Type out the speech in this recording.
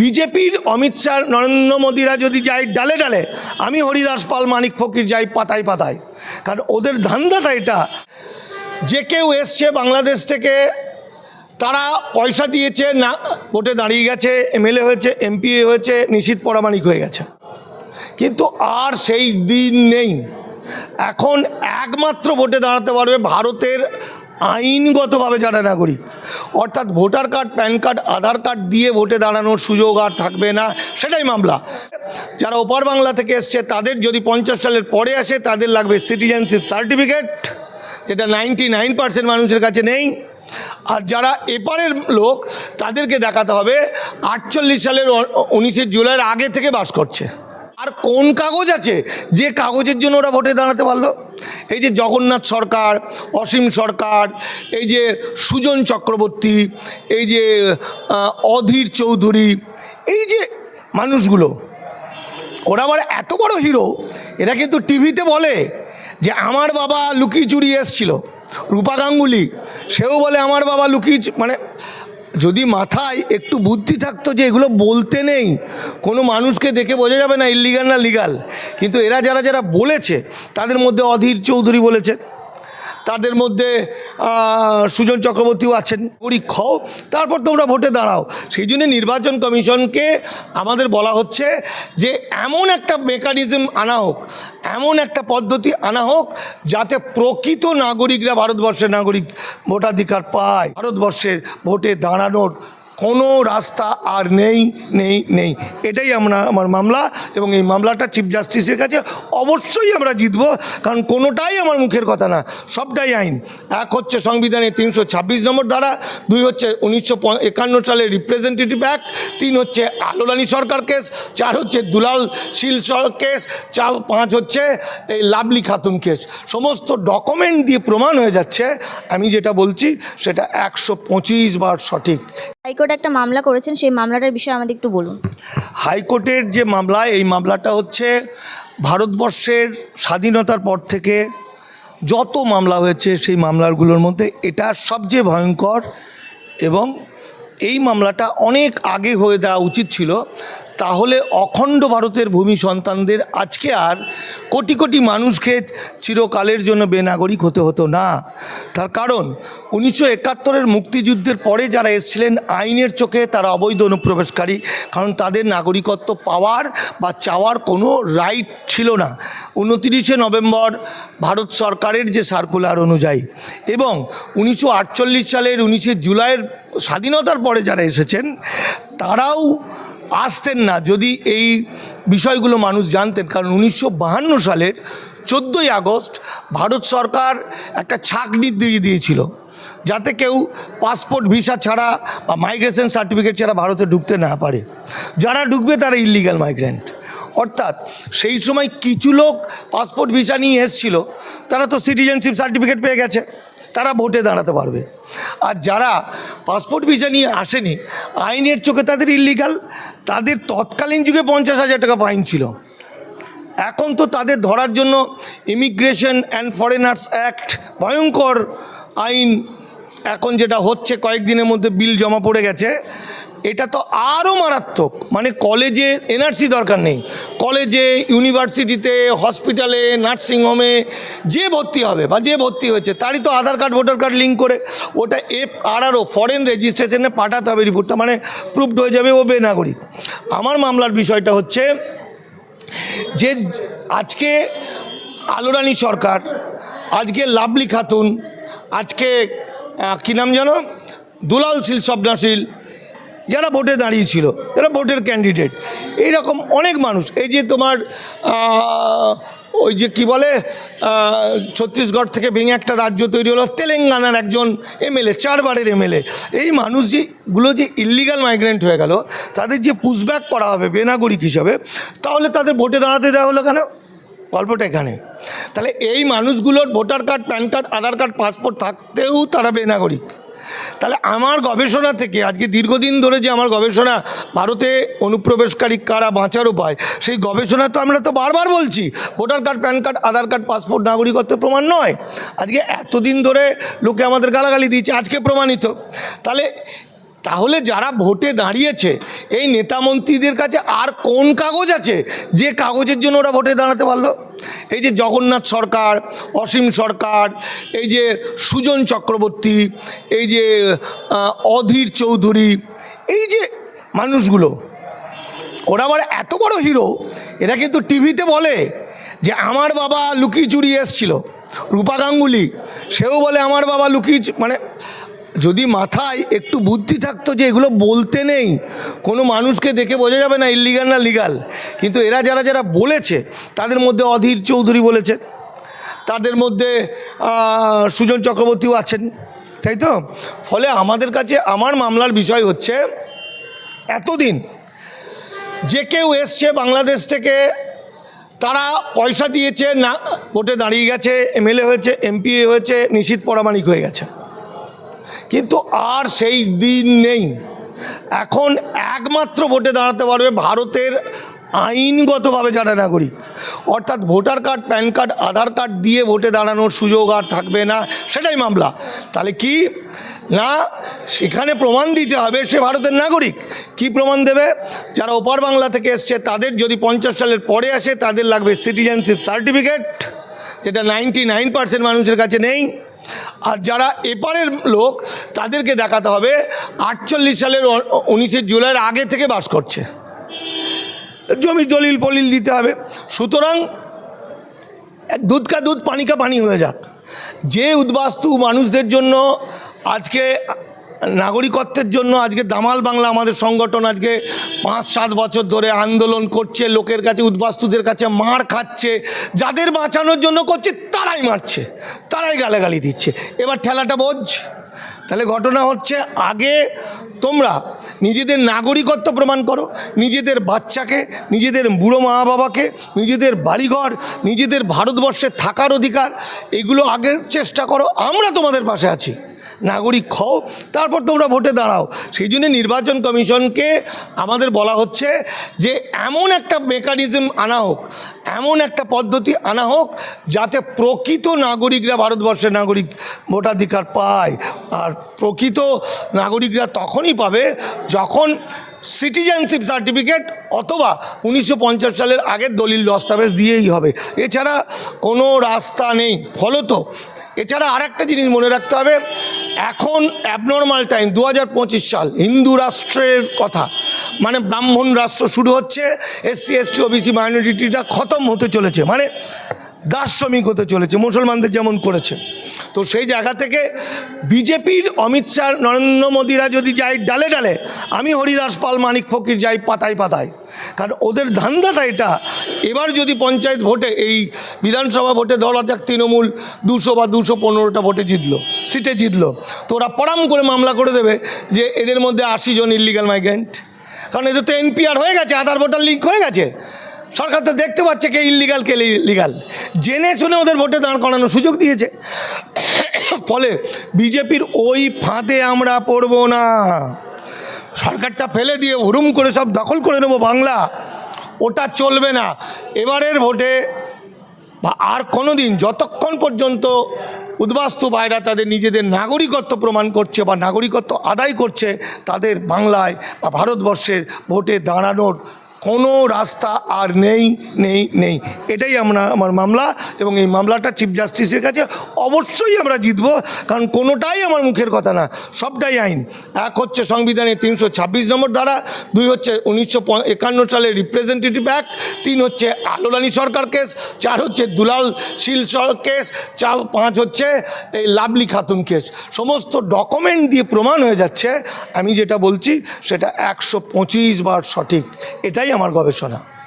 বিজেপির অমিত শাহ, নরেন্দ্র মোদীরা যদি যায় ডালে ডালে, আমি হরিদাস পাল, মানিক ফকির যাই পাতায় পাতায়। কারণ ওদের ধান্দাটা এটা। যে কেউ এসছে বাংলাদেশ থেকে, তারা পয়সা দিয়েছে, না, ভোটে দাঁড়িয়ে গেছে, এমএলএ হয়েছে, এমপি হয়েছে, নিশীত পরামানিক হয়ে গেছে। কিন্তু আর সেই দিন নেই। এখন একমাত্র ভোটে দাঁড়াতে পারবে ভারতের আইনগতভাবে যারা নাগরিক। অর্থাৎ voter card, PAN card, Aadhaar card দিয়ে ভোটে দাঁড়ানোর সুযোগ আর থাকবে না। সেটাই মামলা। যারা ওপার বাংলা থেকে এসছে, তাদের যদি পঞ্চাশ সালের পরে আসে, তাদের লাগবে সিটিজেনশিপ সার্টিফিকেট যেটা নাইনটি নাইন পার্সেন্ট মানুষের কাছে নেই। আর যারা এপারের লোক, তাদেরকে দেখাতে হবে, আটচল্লিশ সালের উনিশে জুলাইয়ের আগে থেকে বাস করছে। আর কোন কাগজ আছে? যে কাগজের জন্য ওরা ভোটে দাঁড়াতে পারল? এই যে জগন্নাথ সরকার, অসীম সরকার, এই যে সুজন চক্রবর্তী, এই যে অধীর চৌধুরী, এই যে মানুষগুলো, ওরা আবার এত বড় হিরো এরা কিন্তু টিভিতে বলে যে আমার বাবা লুকিয়ে চুরি এসছিল, রূপা গাঙ্গুলি, সেও বলে আমার বাবা লুকিয়ে মানে যদি মাথায় একটু বুদ্ধি থাকতো যে এগুলো বলতে নেই, কোনো মানুষকে দেখে বোঝা যাবে না ইলিগাল না লিগাল কিন্তু এরা যারা যারা বলেছে, তাদের মধ্যে অধীর চৌধুরী বলেছে। তাদের মধ্যে সুজন চক্রবর্তীও আছেন। পরীক্ষ তারপর তোমরা ভোটে দাঁড়াও। সেই জন্য নির্বাচন কমিশনকে আমাদের বলা হচ্ছে যে, এমন একটা মেকানিজম আনা হোক, এমন একটা পদ্ধতি আনা হোক, যাতে প্রকৃত নাগরিকরা, ভারতবর্ষের নাগরিক ভোটাধিকার পায়। ভারতবর্ষের ভোটে দাঁড়ানোর কোনো রাস্তা আর নেই নেই নেই। এটাই আমরা, আমার মামলা এবং এই মামলাটা চিফ জাস্টিসের কাছে অবশ্যই আমরা জিতবো, কারণ কোনোটাই আমার মুখের কথা না। সবটাই আইন। এক হচ্ছে সংবিধানের তিনশো ছাব্বিশ নম্বর ধারা, দুই হচ্ছে উনিশশো একান্ন সালের রিপ্রেজেন্টেটিভ অ্যাক্ট তিন হচ্ছে আলোরানি সরকার কেস, চার হচ্ছে দুলাল শীল কেস, চার, পাঁচ হচ্ছে এই লাভলি খাতুন কেস। সমস্ত ডকুমেন্ট দিয়ে প্রমাণ হয়ে যাচ্ছে। আমি যেটা বলছি, সেটা একশো পঁচিশ বার সঠিক। হাইকোর্ট একটা মামলা করেছেন, সেই মামলাটার বিষয়ে আমাদের একটু বলুন। হাইকোর্টের যে মামলা, এই মামলাটা হচ্ছে ভারতবর্ষের স্বাধীনতার পর থেকে যত মামলা হয়েছে, সেই মামলাগুলোর মধ্যে এটা সবচেয়ে ভয়ঙ্কর এবং এই মামলাটা অনেক আগে হয়ে দেওয়া উচিত ছিল। তাহলে অখণ্ড ভারতের ভূমি সন্তানদের আজকে আর কোটি কোটি মানুষকে চিরকালের জন্য বেনাগরিক হতে হতো না। তার কারণ উনিশশো একাত্তরের মুক্তিযুদ্ধের পরে যারা এসেছিলেন, আইনের চোখে তারা অবৈধ অনুপ্রবেশকারী। কারণ তাদের নাগরিকত্ব পাওয়ার বা চাওয়ার কোনো রাইট ছিল না। উনতিরিশে নভেম্বর ভারত সরকারের যে সার্কুলার অনুযায়ী এবং উনিশশো আটচল্লিশ সালের উনিশে জুলাইয়ের স্বাধীনতার পরে যারা এসেছেন, তারাও আসতেন না, যদি এই বিষয়গুলো মানুষ জানতেন। কারণ উনিশশো সালের চোদ্দোই আগস্ট ভারত সরকার একটা ছাকনি দিয়ে দিয়েছিল, যাতে কেউ পাসপোর্ট, ভিসা ছাড়া বা মাইগ্রেশন সার্টিফিকেট ছাড়া ভারতে ঢুকতে না পারে। যারা ঢুকবে তারা ইলিগাল মাইগ্রেন্ট অর্থাৎ সেই সময় কিছু লোক পাসপোর্ট, ভিসা নিয়ে এসছিল, তারা তো সিটিজেনশিপ সার্টিফিকেট পেয়ে গেছে। তারা ভোটে দাঁড়াতে পারবে। আর যারা পাসপোর্ট ভিসা নিয়ে আসেনি, আইনের চোখে তাদের ইলিগাল তাদের তৎকালীন যুগে পঞ্চাশ হাজার টাকা ফাইন ছিল। এখন তো তাদের ধরার জন্য ইমিগ্রেশন অ্যান্ড ফরেনার্স অ্যাক্ট ভয়ঙ্কর আইন এখন যেটা হচ্ছে, কয়েকদিনের মধ্যে বিল জমা পড়ে গেছে। এটা তো আরও মারাত্মক। মানে কলেজে এনআরসি দরকার নেই। কলেজে, ইউনিভার্সিটিতে, হসপিটালে নার্সিংহোমে যে ভর্তি হবে বা যে ভর্তি হয়েছে, তারই তো Aadhaar card, voter card link করে ওটা এফ আরও ফরেন রেজিস্ট্রেশনে পাঠাতে হবে রিপোর্টটা। মানে প্রুফড হয়ে যাবে ও বেনাগরিক। আমার মামলার বিষয়টা হচ্ছে যে আজকে আলোরানী সরকার, আজকে লাভলি খাতুন, আজকে কী নাম জানো দুলাল শীল স্বপ্নাশীল যারা ভোটে দাঁড়িয়েছিল যারা ভোটের ক্যান্ডিডেট এইরকম অনেক মানুষ, এই যে তোমার ওই যে কি বলে ছত্তিশগড় থেকে ভেঙে একটা রাজ্য তৈরি হলো, তেলেঙ্গানার একজন এমএলএ চারবারের এমএলএ এই মানুষ যেগুলো যে ইলিগাল মাইগ্রেন্ট হয়ে গেল, তাদের যে পুশব্যাক করা হবে, বেনাগরিক হিসাবে, তাহলে তাদের ভোটে দাঁড়াতে দেওয়া হলো কেন? গল্পটা এখানে। তাহলে এই মানুষগুলোর voter card, PAN card, Aadhaar card, passport থাকতেও তারা বেনাগরিক। তাহলে আমার গবেষণা থেকে, আজকে দীর্ঘদিন ধরে যে আমার গবেষণা, ভারতে অনুপ্রবেশকারী কারা বাঁচার উপায়, সেই গবেষণা তো আমরা তো বারবার বলছি। Voter card, PAN card, Aadhaar card, passport নাগরিকত্বের প্রমাণ নয়। আজকে এতদিন ধরে লোকে আমাদের গালাগালি দিয়েছে, আজকে প্রমাণিত। তাহলে তাহলে যারা ভোটে দাঁড়িয়েছে, এই নেতা মন্ত্রীদের কাছে আর কোন কাগজ আছে, যে কাগজের জন্য ওরা ভোটে দাঁড়াতে পারল? এই যে জগন্নাথ সরকার, অসীম সরকার, এই যে সুজন চক্রবর্তী, এই যে অধীর চৌধুরী, এই যে মানুষগুলো, ওরা আবার এত বড় হিরো এরা কিন্তু টিভিতে বলে যে আমার বাবা লুকিয়ে চুরি এসছিল। রূপা গাঙ্গুলি, সেও বলে আমার বাবা লুকিয়ে মানে যদি মাথায় একটু বুদ্ধি থাকতো যে এগুলো বলতে নেই, কোনো মানুষকে দেখে বোঝা যাবে না ইলিগাল না লিগাল কিন্তু এরা যারা যারা বলেছে, তাদের মধ্যে অধীর চৌধুরী বলেছে, তাদের মধ্যে সুজন চক্রবর্তীও আছেন, তাই তো? ফলে আমাদের কাছে, আমার মামলার বিষয় হচ্ছে, এতদিন যে কেউ এসছে বাংলাদেশ থেকে, তারা পয়সা দিয়েছে, না, ভোটে দাঁড়িয়ে গেছে, এমএলএ হয়েছে, এমপি হয়েছে, নিশীত পরামানিক হয়ে গেছে। কিন্তু আর সেই দিন নেই। এখন একমাত্র ভোটে দাঁড়াতে পারবে ভারতের আইনগতভাবে যারা নাগরিক, অর্থাৎ voter card, PAN card, Aadhaar card দিয়ে ভোটে দাঁড়ানোর সুযোগ আর থাকবে না, সেটাই মামলা। তাহলে কি? না, সেখানে প্রমাণ দিতে হবে সে ভারতের নাগরিক। কি প্রমাণ দেবে? যারা ওপার বাংলা থেকে এসছে, তাদের যদি পঞ্চাশ সালের পরে আসে, তাদের লাগবে সিটিজেনশিপ সার্টিফিকেট, যেটা নাইনটি নাইন পার্সেন্ট মানুষের কাছে নেই। আর যারা এপারের লোক, তাদেরকে দেখাতে হবে, আটচল্লিশ সালের উনিশে জুলাইয়ের আগে থেকে বাস করছে। জমি দলিল পলিল দিতে হবে। সুতরাং দুধ কা দুধ, পানি কা পানি হয়ে যাক। যে উদ্বাস্তু মানুষদের জন্য আজকে, নাগরিকত্বের জন্য আজকে দামাল বাংলা আমাদের সংগঠন আজকে পাঁচ, সাত বছর ধরে আন্দোলন করছে, লোকের কাছে, উদ্বাস্তুদের কাছে মার খাচ্ছে, যাদের বাঁচানোর জন্য করছে, তারাই মারছে, তারাই গালাগালি দিচ্ছে। এবার ঠেলাটা বোঝ। তাহলে ঘটনা হচ্ছে আগে তোমরা নিজেদের নাগরিকত্ব প্রমাণ করো, নিজেদের বাচ্চাকে, নিজেদের বুড়ো মা বাবাকে নিজেদের বাড়িঘর, নিজেদের ভারতবর্ষে থাকার অধিকার, এগুলো আগের চেষ্টা করো, আমরা তোমাদের পাশে আছি। নাগরিক হও, তারপর তোমরা ভোটে দাঁড়াও। সেই জন্য নির্বাচন কমিশনকে আমাদের বলা হচ্ছে যে এমন একটা মেকানিজম আনা হোক, এমন একটা পদ্ধতি আনা হোক যাতে প্রকৃত নাগরিকরা, ভারতবর্ষের নাগরিক ভোটাধিকার পায়। আর প্রকৃত নাগরিকরা তখনই পাবে যখন সিটিজেনশিপ সার্টিফিকেট অথবা উনিশশো পঞ্চাশ সালের আগের দলিল দস্তাবেজ দিয়েই হবে। এছাড়া কোনো রাস্তা নেই। ফলত এছাড়া আরেকটা জিনিস মনে রাখতে হবে, এখন অ্যাবনর্মাল টাইম দু হাজার পঁচিশ সাল, হিন্দু রাষ্ট্রের কথা। মানে ব্রাহ্মণ রাষ্ট্র শুরু হচ্ছে, এসসি, এসটি, ওবিসি মাইনরিটিটা খতম হতে চলেছে। মানে দার্শ্রমিক হতে চলেছে, মুসলমানদের যেমন করেছে। তো সেই জায়গা থেকে বিজেপির অমিত শাহ, নরেন্দ্র মোদীরা যদি যায় ডালে ডালে, আমি হরিদাস পাল, মানিক ফকির যাই পাতায় পাতায়। কারণ ওদের ধান্দাটা এটা। এবার যদি পঞ্চায়েত ভোটে, এই বিধানসভা ভোটে ধরা যাক তৃণমূল দুশো বা দুশো পনেরোটা ভোটে জিতলো, সিটে জিতলো, তো ওরা পরাম করে মামলা করে দেবে যে এদের মধ্যে আশি জন ইলিগাল মাইগ্রেন্ট কারণ এদের তো এনপিআর হয়ে গেছে, আধার ভোটার লিঙ্ক হয়ে গেছে। সরকার তো দেখতে পাচ্ছে কে ইলিগাল কে লিগাল জেনে শুনে ওদের ভোটে দাঁড় করানোর সুযোগ দিয়েছে। ফলে বিজেপির ওই ফাঁদে আমরা পড়ব না। সরকারটা ফেলে দিয়ে হুরুম করে সব দখল করে নেব বাংলা। ওটা চলবে না। এবারের ভোটে বা আর কোনো দিন যতক্ষণ পর্যন্ত উদ্বাস্তু ভাইরা তাদের নিজেদের নাগরিকত্ব প্রমাণ করছে বা নাগরিকত্ব আদায় করছে, তাদের বাংলায় বা ভারতবর্ষের ভোটে দাঁড়ানোর কোনো রাস্তা আর নেই নেই নেই। এটাই আমরা, আমার মামলা এবং এই মামলাটা চিফ জাস্টিসের কাছে অবশ্যই আমরা জিতব, কারণ কোনোটাই আমার মুখের কথা না। সবটাই আইন। এক হচ্ছে সংবিধানের তিনশো ছাব্বিশ নম্বর ধারা, দুই হচ্ছে উনিশশো একান্ন সালের রিপ্রেজেন্টেটিভ অ্যাক্ট তিন হচ্ছে আলোরানি সরকার কেস, চার হচ্ছে দুলাল শীল কেস, চার, পাঁচ হচ্ছে এই লাভলি খাতুন কেস। সমস্ত ডকুমেন্ট দিয়ে প্রমাণ হয়ে যাচ্ছে। আমি যেটা বলছি, সেটা একশো পঁচিশ বার সঠিক। আমার গবেষণা।